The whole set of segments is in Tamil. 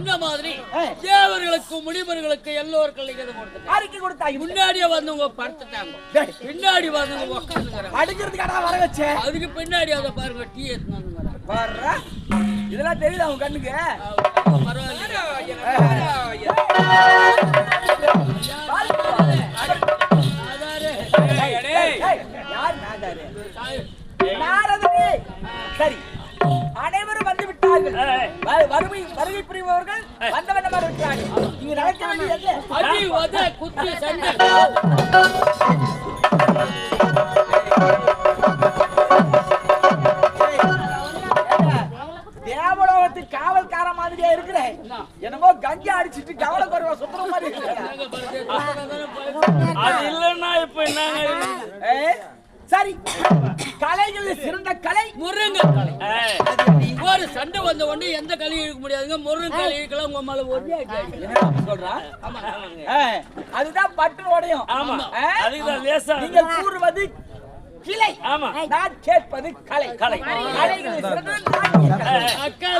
சொன்ன மாதிரி. தேவர்களுக்கு முனிவர்களுக்கு எல்லோருக்கும் இது அறிக்கை கொடுத்தாங்க முன்னாடியே வந்தவங்க படுத்துட்டாங்க. பின்னாடி வந்தவங்க வர வச்சேன் அதுக்கு பின்னாடி அதை பாருங்க டீ எடுத்துன்னு வர்றா. இதெல்லாம் தெரியுதா உன் கண்ணுக்கு? பரவாயில்ல யார் நாதாரு? நாரதரே. சரி. அனைவரும் விட்டார்கள் வ- வருகை வருகை புரிபவர்கள் வந்த வண்ணமாக இருக்கிறார்கள். இங்கு நடக்க வேண்டியது அடி உத குத்தி சண்டை. தேவலோகத்து காவல்கார மாதிரியா இருக்கிற. என்னமோ கஞ்சா அடிச்சிட்டு கவலை குறைவா சுத்துற மாதிரி இருக்கிற. அது இல்லைன்னா இப்ப? ஏய், சரி. கலைகள் சிறந்த கலை. முருங்க கலை. ஒரு சண்டை வந்த உடனே எந்த கலையும் இழுக்க முடியாதுங்க. முருங்க கலை இழுக்கலாம் உங்க மேல ஒரே சொல்றா? அதுதான் பட்டு உடையும். ஆமா. ஏ? அதுக்குதான் லேசா நீங்கள் கூறுவது கிளை. ஆமா. நான் கேட்பது கலை. கலை. கலைகளில் சிறந்தது நாட்டிய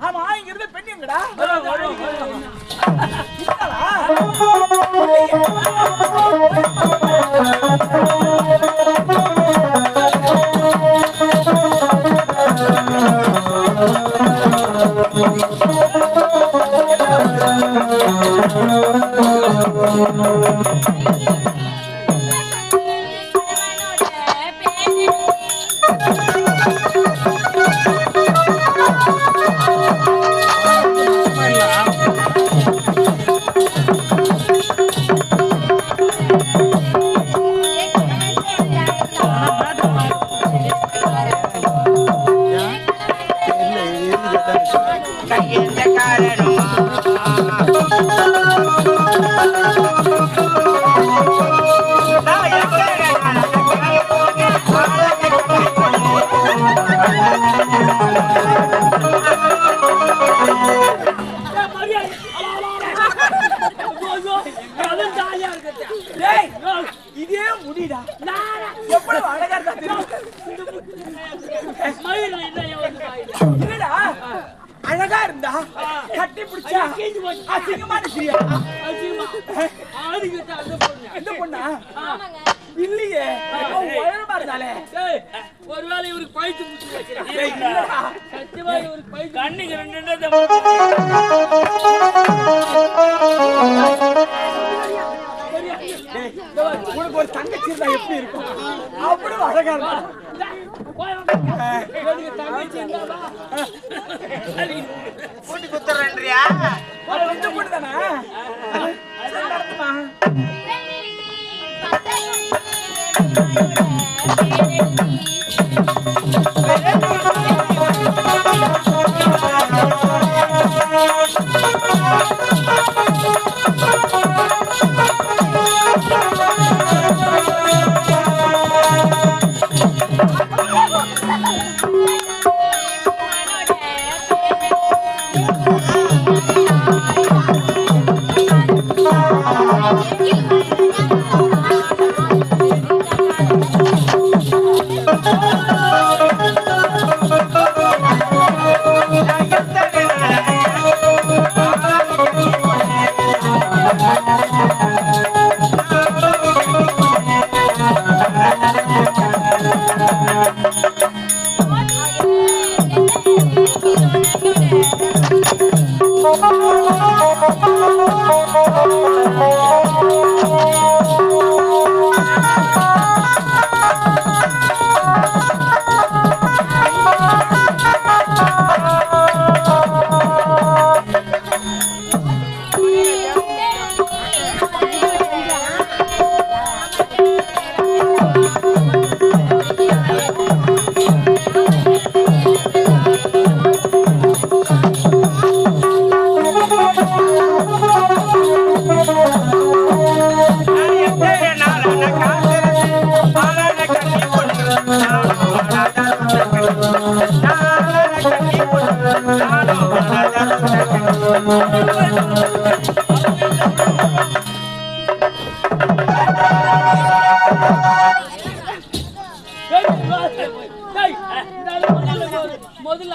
ஆமா இங்க இருந்து பெண் எங்கடா? இல்லடா. கையில் அசிங்கமா. ஆடிக்கிட்டு அந்த பொண்ணு. இல்லையே. உயரமா இருந்தாலே. டேய், ஒருவேளை இவருக்கு இல்லடா. சத்தியமா இவருக்கு பைத்து கண்ணுக்கு ரெண்டு உனக்கு ஒரு தங்கச்சி இருந்தா எப்படி இருக்கும்? அவ்வளவு அழகா இருந்தா கூட்டி குத்துறேன்றியா? இந்த பொண்ணு தானே சரி, நடத்துமா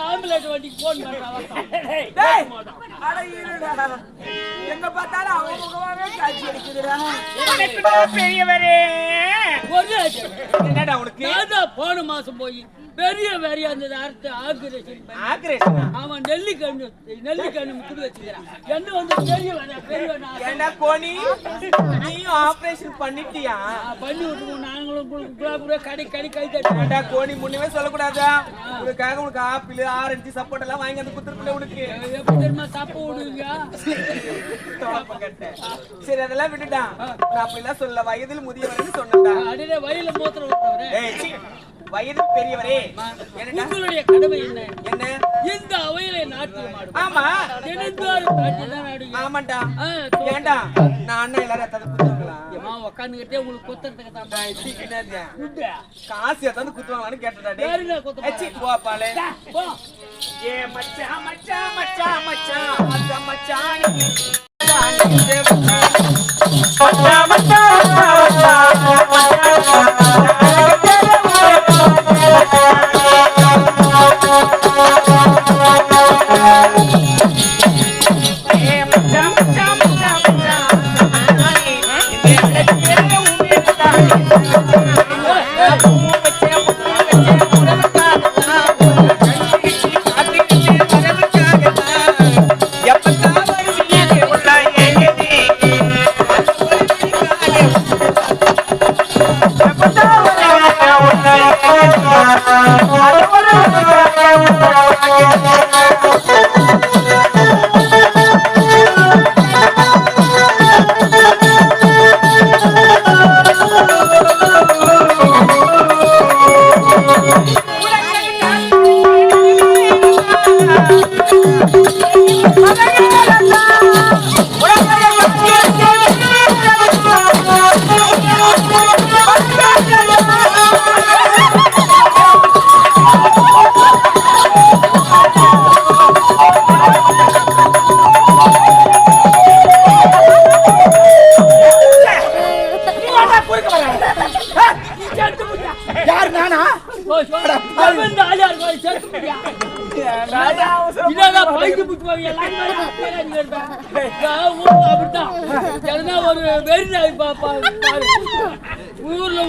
ஆம்புலன்ஸ் வண்டி போன் பண்றாங்க எங்க பார்த்தாலும் அவங்க காட்சி அடிக்குதுடா பெரியவரே. என்னடா உனக்கு? போன மாசம் போய் பெரிய வெறியா இருந்தது அறுத்து ஆக்ரேஷன் ஆக்ரேஷனா அவன் நெல்லிக்கண்ணு நெல்லிக்கண்ணு முக்குடு வச்சுக்கிறான். என்ன வந்து பெரிய வேணா பெரிய வேணா ஏண்டா கோணி நீயும் ஆபரேஷன் பண்ணிட்டியா? பண்ணி விட்டுருவோம் நாங்களும் புறா புறா கடை கடை கை தட்டி ஏண்டா கோணி முன்னமே சொல்லக்கூடாதா? உனக்காக உனக்கு ஆப்பிள் ஆரஞ்சு சப்போர்ட் எல்லாம் வாங்கி வந்து குத்துருக்குல உனக்கு. எப்படி தெரியுமா தப்ப விடுவீங்க. சரி அதெல்லாம் விட்டுட்டான். நான் அப்படிலாம் சொல்ல வயதில் முதியவர்னு சொன்னேன்டா. அடியே வயல மூத்திரம் ஏய் வயது பெரியவரே. உங்களுடைய கடமை என்ன? என்ன? இந்த அவையிலே நாட்டியம் ஆமா. ஆமாண்டா. ஏண்டா? நான் அண்ணன் எல்லாரும் தடுப்பு உட்காந்துக்கிட்டே உங்களுக்கு குத்துறதுக்கு தான் காசு ஏதாவது குத்துவாங்களான்னு கேட்டுட்டாடி போப்பாளே ஏ மச்சா மச்சா மச்சா மச்சா மச்சா மச்சான் மச்சா மச்சா மச்சா மச்சா மச்சா.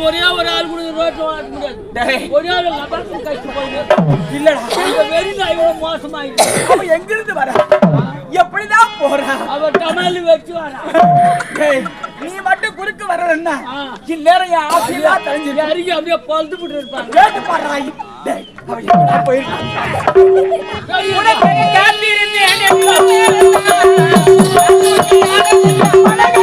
ஒரே ஒரு ஆள் ஒரே ஆள் இருந்து வர எப்படிதான் போறான் அவன் வச்சு நீ மட்டும் குறுக்கு வரலன்னா இந்நேரம் என் ஆசையா தெரிஞ்சு அருகே அப்படியே பழுது மழை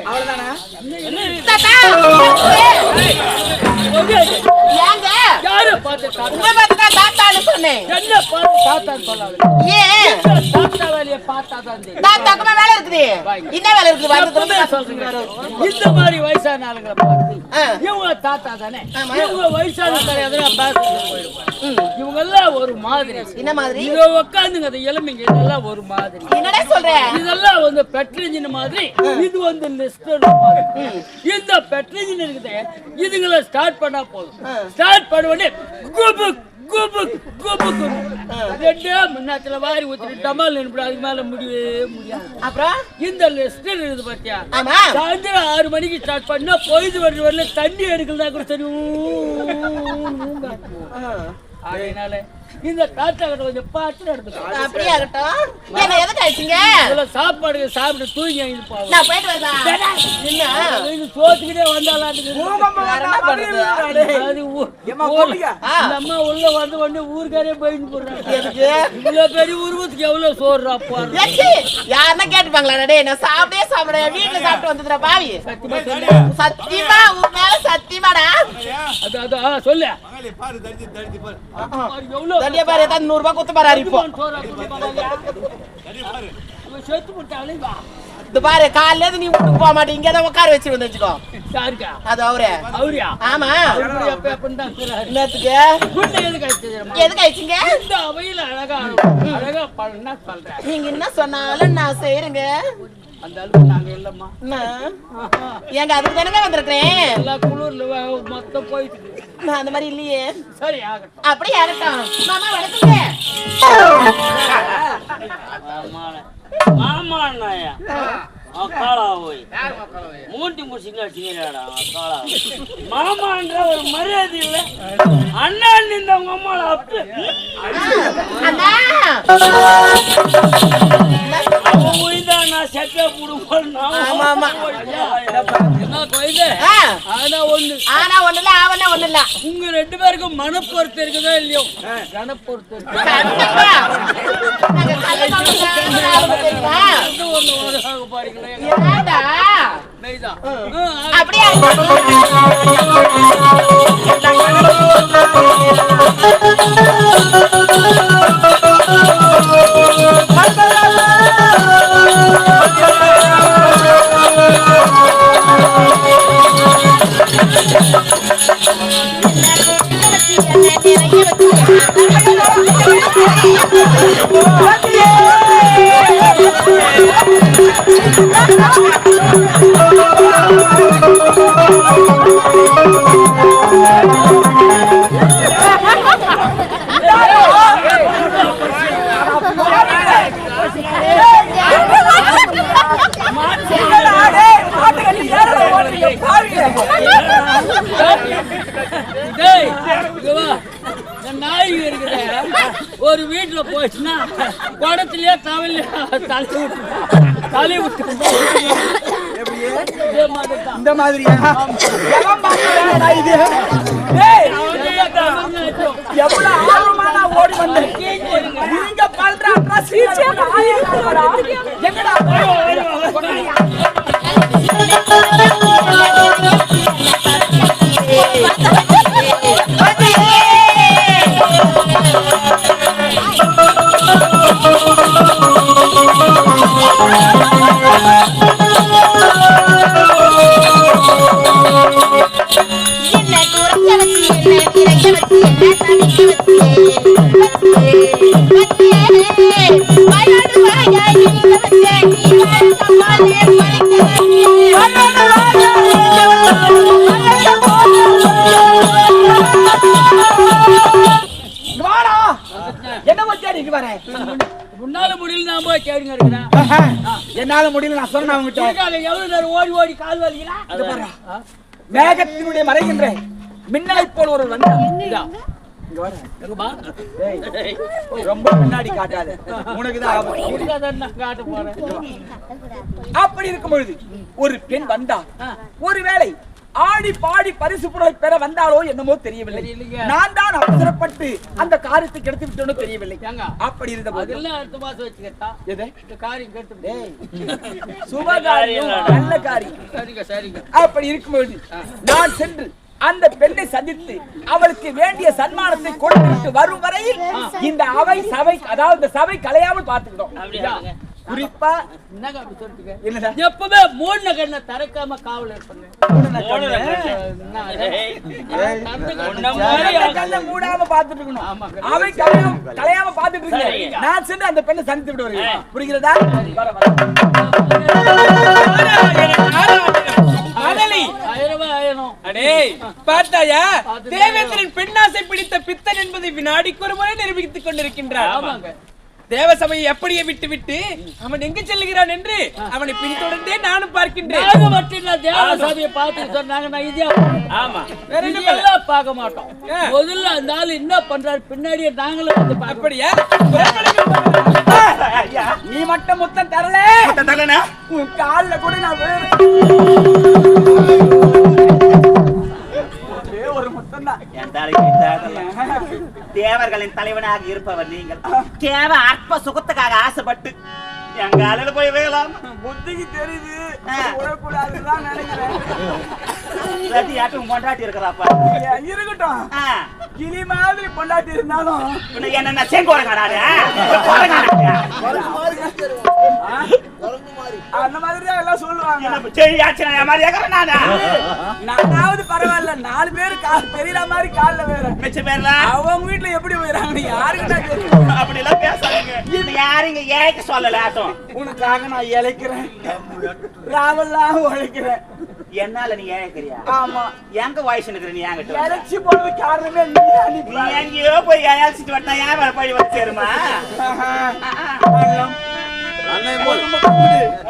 அவ்வளவுதானா தாத்தான்னு சொன்னேன் தாத்தான்னு சொல்லாது ஏன் தாத்தா வேலையை பார்த்தா தான்? தாத்தாக்குமா வேலை இருக்குது என்ன வேலை இருக்குது வந்து இந்த மாதிரி வயசான ஆளுங்களை பார்த்து இவங்க தாத்தா தானே இவங்க வயசான கிடையாதுன்னா பேசுறது இவங்க எல்லாம் ஒரு மாதிரி என்ன மாதிரி இங்க உட்காந்துங்க அந்த இளமைங்க இதெல்லாம் ஒரு மாதிரி என்னடா சொல்ற இதெல்லாம் வந்து பெட்ரிஞ்சின் மாதிரி இது வந்து லிஸ்டர் மாதிரி இந்த பெட்ரிஞ்சின் இருக்குது இதுங்களை ஸ்டார்ட் பண்ணா போதும் ஸ்டார்ட் பண்ண உடனே குபு குபு குபு ரெண்டே முன்னாத்துல வாரி ஊத்திட்டு டமால் நின்று அதுக்கு மேல முடியவே முடியாது அப்புறம் இந்த லிஸ்டர் இருக்குது பாத்தியா ஆமா சாயந்தரம் ஆறு மணிக்கு ஸ்டார்ட் பண்ணா பொழுது வருது வரல தண்ணி எடுக்கலனா கூட சரி ஊங்க. அதனால இந்த தாத்தா கிட்ட கொஞ்சம் பார்த்து நடந்துக்கோ அப்படியே இருக்கட்டும். என்ன எதுக்கு அழிச்சிங்க இதுல சாப்பாடு சாப்பிட்டு தூங்கி எழுந்து போவோம் நான் போயிட்டு வரேன் என்ன இது சோத்துக்கிட்டே வந்தாலாட்டுக்கு பூகம்பம் வேற என்ன வந்தா பண்றது? மாதிரி இருக்குடா, அது ஊ- ஏம்மா, ஊர்ல- கூப்பிடுங்க. ஆ. இந்த அம்மா உள்ள வந்து உடனே ஊருக்காரே போயிட்டு போடுறாங்க. எதுக்கு? இவ்வளவு பெரிய உருவத்துக்கு எவ்வளவு சோறு போடுறோம் ஏச்சி, யாருன்னா கேட்டுப்பாங்களா? டேய் நான் சாப்பிட்டே சாப்பிட வீட்டுல சாப்பிட்டு வந்ததுடா பாவி. சத்தியமா உன் மேல சத்தியமாடா. அது அது சொல்லு. எவ்வளவு பாரு ரூபாய் குத்து பாரு. அரிப்போம் சோறு ஆக்குது பாருங்க. இவன் செத்து போட்டாலே வா இது பாரு காலையில இருந்து நீ வீட்டுக்கு போக மாட்டே இங்கே தான் உட்கார வச்சு வந்து வச்சுக்கோ அது அவரு. அவரியா? ஆமா. என்னத்துக்கு? எதுக்கு அவையில அழகா அழகா நீங்க என்ன சொன்னாலும் நான் செய்யறேங்க அந்த அளவுக்கு நாங்க இல்லம்மா. எங்க அதுக்கு தானே வந்திருக்கிறேன்? எல்லா குளிர்ல மொத்தம் போயிட்டு. நான் அந்த மாதிரி இல்லையே. சரி ஆகட்டும். அப்படியே ஆகட்டும். மாமா வணக்கங்க. மாமா அக்காளா போய். மூட்டி முடிச்சுங்க வச்சுக்கிறாடா அக்காளா மாமான்ற ஒரு மரியாதை இல்ல. அண்ணன் இந்த உங்க அம்மால அண்ணா! இல்ல உங்க ரெண்டு பேருக்கும் மனப்பொருத்தம் இருக்குதா இல்லையோ? மனப்பொருத்தம் இருக்கு ஏன்டா நெய்தான் அப்படியே? ஒரு வீட்டுல போச்சுன்னா குடத்திலேயே தவலையா தலை விட்டு தலை மாதிரி இந்த மாதிரியா? இது எவ்வளவு ஆர்வமா நான் ஓடி வந்தேன்? நீங்க பண்ற கேடுங்க இருக்கிறேன் என்னால முடியல நான் சொன்னேன் அவங்ககிட்ட எவ்வளவு நேரம் ஓடி ஓடி கால் பாருடா. மேகத்தினுடைய மறைகின்ற மின்னலை போல் ஒரு வந்தா ரொம்ப முன்னாடி காட்டாத. உனக்கு தான் ஆபத்து. இருக்காதான் நான் காட்ட போறேன். அப்படி இருக்கும் பொழுது ஒரு பெண் வந்தா. ஒருவேளை ஆடி பாடி பரிசு பொருளை பெற வந்தாலோ என்னமோ தெரியவில்லை. நான் தான் அவசரப்பட்டு அந்த காரியத்தை கெடுத்து விட்டோன்னு தெரியவில்லை? அப்படி இருந்த போது சுபகாரியம் நல்ல காரியம். அப்படி இருக்கும்பொழுது நான் சென்று அந்த பெண்ணை சந்தித்து அவளுக்கு வேண்டிய சன்மானத்தை கொடுத்துவிட்டு வரும் வரையில் இந்த அவை சபை அதாவது இந்த சபை கலையாமல் பார்த்துக்கிட்டோம்? குறிப்பா எப்பவுமே மூணு கண்ணை திறக்காம காவல் இருப்பாங்க மூணு கண்ணு. ஏய், உன்ன மாதிரி அந்த கண்ணை மூடாம பார்த்துட்டு இருக்கணும் ஆமாங்க. அவை கலையாம பார்த்துட்டு இருக்கேன். நான் சென்று அந்த பெண்ணை சந்தித்து விட்டு வருகிறேன் ஆ. புரிகிறதா பார்த்தாயா. தேவேந்திரன் பெண்ணாசை பிடித்த பித்தன் என்பதை வினாடிக்கு ஒரு முறை நிரூபித்துக் கொண்டிருக்கின்றார் ஆமாங்க. தேவசபையை அப்படியே விட்டு விட்டு அவன் எங்கு செல்லுகிறான் என்று அவனை பின்தொடர்ந்தே நானும் பார்க்கின்றேன். மட்டும் இல்ல தேவ சாமியை பார்த்து சொன்னாங்க நான் இதையா ஆமா. வேற என்ன இது எல்லாம் பார்க்க மாட்டோம். முதல்ல அந்த ஆள் என்ன பண்றாரு? பின்னாடியே நாங்களும் வந்து அப்படியா? நீ மட்டும் முத்தம் தரல. கால்ல கூட நான் என் தலைக்கு தாகலாம். தேவர்களின் தலைவனாக இருப்பவர் நீங்கள். கேவ அற்ப சுகத்துக்காக ஆசைப்பட்டு எங்க அலையில போய் வேலாம் புத்திக்கு தெரியுது. ஆ. விடக்கூடாதுதான் நினைக்கிறேன். ரத்தியாட்டும் கொண்டாட்டி இருக்கிறாப்பா. இருக்கட்டும். கிளி மாதிரி பொண்டாட்டி இருந்தாலும். என்ன ஆ? அந்த மாதிரி தான் எல்லாம் சொல்லுவாங்க. செய்யாச்சு மாதிரி ஏக்கிறேன் நானு நானாவது பரவாயில்ல நாலு பேரு கால் தெரியற மாதிரி கால்ல வேற. மிச்ச பேர்ல? அவங்க வீட்டுல எப்படி போயிறாங்க யாருக்குடா தெரியும் அப்படி எல்லாம் பேசாதீங்க. இது யாருங்க ஏக்க சொல்லல ஆட்டம் உனக்காக நான் இழைக்கிறேன். ராவெல்லாம் உழைக்கிறேன். என்னால நீ ஏழைக்கிறியா? ஆமா. எங்க வயசு நிக்கிற நீ என்கிட்ட? இழைச்சி போறது காரணமே நீ நீ எங்கேயோ போய் ஏழைச்சிட்டு வந்தா ஏன் மேல பழி வந்து சேருமா?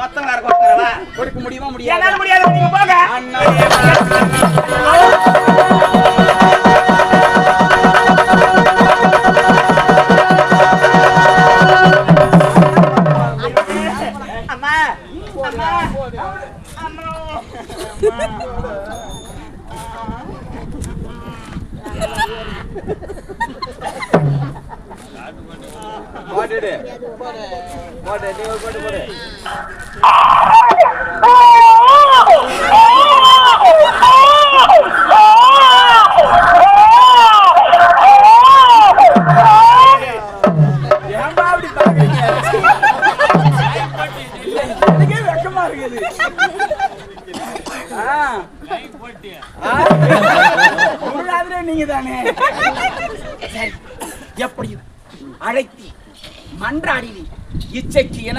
மொத்தம் வேற கொடுக்கறவா கொடுக்க முடியுமா முடியாது? முடியாது நீங்க போங்க.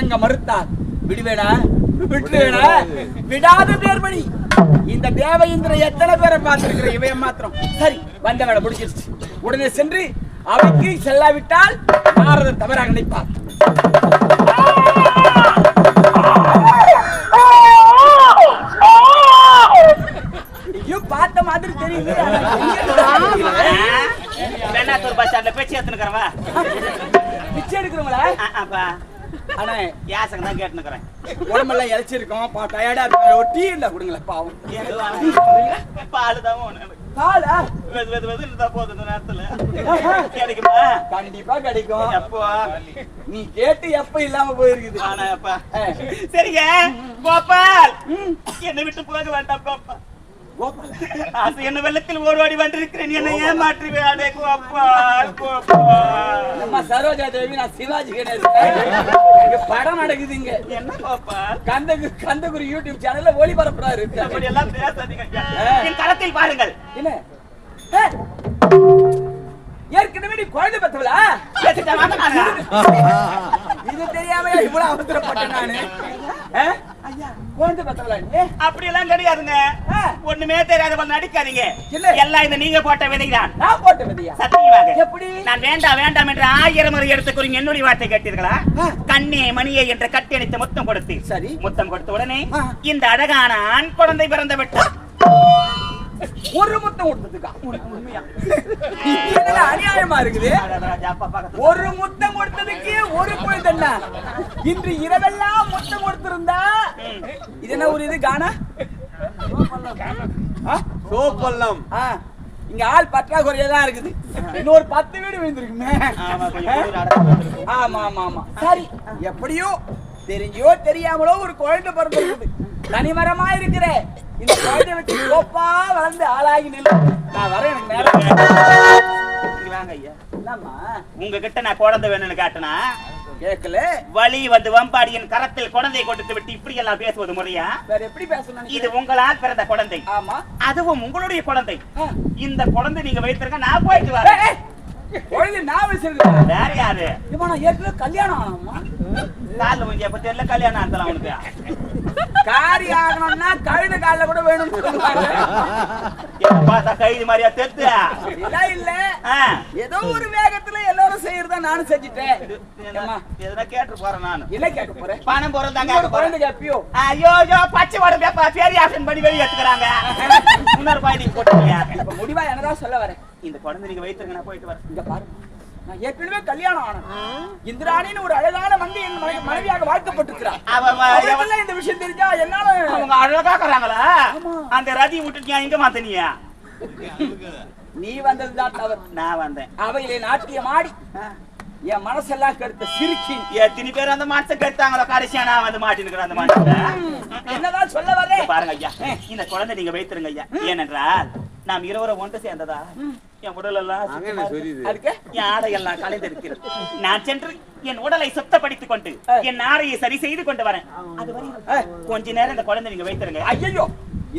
இணங்க மறுத்தார். விடுவேடா விட்டுவேடா விடாத பேர்படி இந்த தேவேந்திர எத்தனை பேரை பார்த்திருக்கிற இவன் மாத்திரம்? சரி வந்த வேலை முடிஞ்சிருச்சு. உடனே சென்று அவைக்கு செல்லாவிட்டால் நாரதன் தவறாக நினைப்பார். யாசகம் தான் கேட்டுனுக்கிறேன். உடம்பெல்லாம் இழைச்சிருக்கோம் பா டயர்டா இருக்கு ஒரு டீ இருந்தா கொடுங்களேன் பாவம். பால் தான். பாலா? வெது வெது வெது போதும் இந்த நேரத்துல. கிடைக்குமா? கண்டிப்பா கிடைக்கும். எப்போ? நீ கேட்டு எப்ப இல்லாம போயிருக்குது? ஆனா அப்பா ஆ. சரிங்க. கோபால். என்னை விட்டு போக வேண்டாம் கோபால். என்ன வெள்ளத்தில் ஓடி வந்திருக்கிறேன். என்னை ஏமாற்றி கோபால் அம்மா சரோஜா தேவி நான் சிவாஜி கணேசன் இங்க படம் நடக்குது இங்க. என்ன கோபால் கந்தகு கந்தகுரு யூடியூப் சேனல்ல ஒளிபரப்புறாரு. அப்படி எல்லாம் பேசாதீங்க. என் களத்தில் பாருங்கள். என்ன? ஏ, ஏற்கனவே நீ குழந்தை நானு. இது தெரியாம இவ்வளவு அவசரப்பட்டேன் நானு? ஆ? குழந்தை பெற்றவளா நீ அப்படி எல்லாம் கிடையாதுங்க நடிக்காதீங்க. இல்ல. எல்லாம் இந்த நீங்க போட்ட விதைதான். நான் போட்ட விதியா? சத்தியமாக எப்படி? நான் வேண்டாம் வேண்டாம் என்று ஆயிரம் முறை எடுத்துக்கிறீங்க என்னுடைய வார்த்தை கேட்டீர்களா. கண்ணே மணியே என்று கட்டணித்து முத்தம் கொடுத்து சரி. முத்தம் கொடுத்த உடனே. இந்த அழகான ஆண் குழந்தை பிறந்து விட்டார் ஒரு முத்தம் கொடுத்ததுக்கா? உண்மையா? அநியாயமா இருக்குது? ஒரு முத்தம் கொடுத்ததுக்கு ஒரு என்ன? இன்று இரவெல்லாம் முத்தம் கொடுத்திருந்தா இது என்ன ஒரு இது? ஆ? சோப்பல்லம் இங்க ஆள் பற்றாக்குறையா தான் இருக்குது. இன்னொரு பத்து வீடு விழுந்திருக்குமே. ஆமா ஆமா ஆமா சரி. எப்படியோ தெரிஞ்சோ தெரியாமலோ ஒரு குழந்தை பிறந்திருக்குது தனிமரமா இருக்கிற. இந்த குழந்தை வச்சு கோப்பா வளர்ந்து ஆளாகி நில்லு. நான் வரேன் எனக்கு நேரம் வாங்க ஐயா. என்னம்மா? உங்ககிட்ட நான் குழந்தை வேணும்னு காட்டினா? கேட்கல. வழி வந்து வம்பாடியின் கரத்தில் குழந்தையை கொடுத்து விட்டு இப்படி எல்லாம் பேசுவது முறையா? வேற எப்படி பேசணும் இது உங்களால் பிறந்த குழந்தை. ஆமா. அதுவும் உங்களுடைய குழந்தை. இந்த குழந்தை நீங்க வைத்திருக்க நான் போயிட்டு வரேன். குழந்தை நான் வச்சிருக்கேன். வேற யாரு? இப்போ நான் ஏற்கனவே கல்யாணம் காலில் தெரியல கல்யாணம் ஆனதுல அவனுக்கு காரி ஆகணும்னா கழுத காலில் கூட பார்த்தா கைது மாதிரியா தெத்து? இல்ல ஆ. ஏதோ ஒரு செய்யறதா நானும் செஞ்சுட்டேன். எதனா கேட்டு போறேன் நானு. இல்ல கேட்க போறேன் பணம் போறது தாங்க இன்னொரு குழந்தை கேப்பியோ? ஐயோ ஐயோ பச்சை உடம்பு பேரி ஆக்ஷன் பண்ணி வெளியே எடுத்துக்கிறாங்க. இன்னொரு பாய் நீங்க போட்டுருங்க இப்ப முடிவா என்னதான் சொல்ல வரேன். இந்த குழந்தை நீங்க வைத்திருங்க நான் போயிட்டு வரேன். இங்க பாரு. நான் ஏற்கனவே கல்யாணம் ஆனேன். இந்திராணின்னு ஒரு அழகான மங்கை என் மனை- மனைவியாக அவளுக்கெல்லாம் இந்த விஷயம் தெரிஞ்சா என்னால அவங்க அழகா இருக்கிறாங்களா ஆமா. அந்த ரதி விட்டுட்டியா இங்க மாத்தனியா நீ வந்ததுதான் தவறு. நான் வந்தேன். அவையிலே நாட்டியம் ஆடி என் மனசெல்லாம் கெடுத்த சிரிக்கி எத்தனை பேர் அந்த மாட்டை கெடுத்தாங்களோ கடைசியா நான் வந்து மாட்டினுக்கிறேன் அந்த மாட்டை என்னதான் சொல்ல வரேன் பாருங்க ஐயா. இந்த குழந்தை நீங்க வைத்திருங்க ஐயா. ஏனென்றால் நாம் இருவரும் ஒன்று சேர்ந்ததா? என் உடல் எல்லாம் அதுக்கு? என் ஆடையெல்லாம் கலைந்திருக்கிறது. நான் சென்று என் உடலை சுத்தப்படுத்திக் கொண்டு என் ஆடையை சரி செய்து கொண்டு வரேன். அதுவரை கொஞ்ச நேரம் இந்த குழந்தை நீங்க வைத்திருங்க. ஐயோ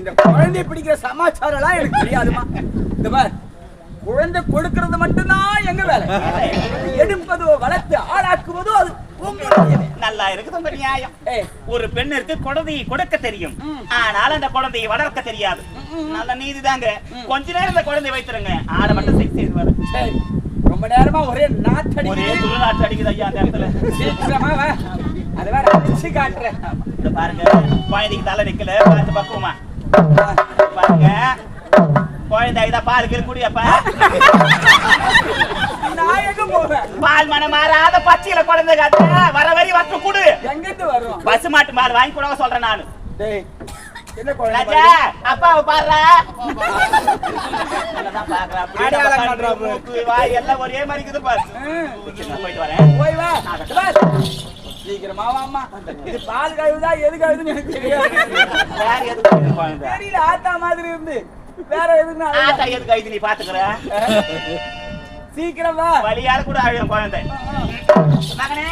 இந்த குழந்தை பிடிக்கிற சமாச்சாரம் எல்லாம் எனக்கு தெரியாதுமா இந்த பார் குழந்தை கொடுக்கிறது மட்டும்தான் எங்க வேலை? எடுப்பதோ வளர்த்து ஆளாக்குவதோ அது. நல்லா இருக்குது உங்க நியாயம். ஒரு பெண்ணிற்கு குழந்தையை கொடுக்க தெரியும். ஆனால் அந்த குழந்தையை வளர்க்க தெரியாது. நல்ல நீதி தாங்க கொஞ்ச நேரம் இந்த குழந்தையை வைத்திருங்க. ஆடை மட்டும் செக் செய்து ரொம்ப நேரமா ஒரே ஒரே நாத்தடி துருநாட்டு அடிக்குது ஐயா அந்த இடத்துல. சீக்கிரமா வா. அது வேற அடிச்சு காட்டுறேன். பாருங்க. குழந்தைக்கு தலை நிக்கல பார்த்து பக்குவமா பாருங்க குழந்தை பால் கீழ் குடியப்பா பால் மனம் மாறாத பச்சையில குழந்தை காத்த வர வரி வச்சு குடு எங்கிட்டு வரும் பசு மாட்டு மாடு வாங்கி கொடுக்க சொல்றேன் நானு டேய் பாரு. அப்பாவை பாடுறா வாய் எல்லாம் ஒரே மாதிரி இருக்குது பாரு போயிட்டு வரேன் போய் சீக்கிரமா வாம்மா. இது பால் கழுவுதா எது கழுவுதுன்னு எனக்கு தெரியாது. தெரியல ஆத்தா மாதிரி இருந்து. வேற எதுன்னு. ஆத்தா ஐது நீ பாத்துக்கிற? சீக்கிரம் வா. வழியால கூட அழுகும் குழந்தை. மகனே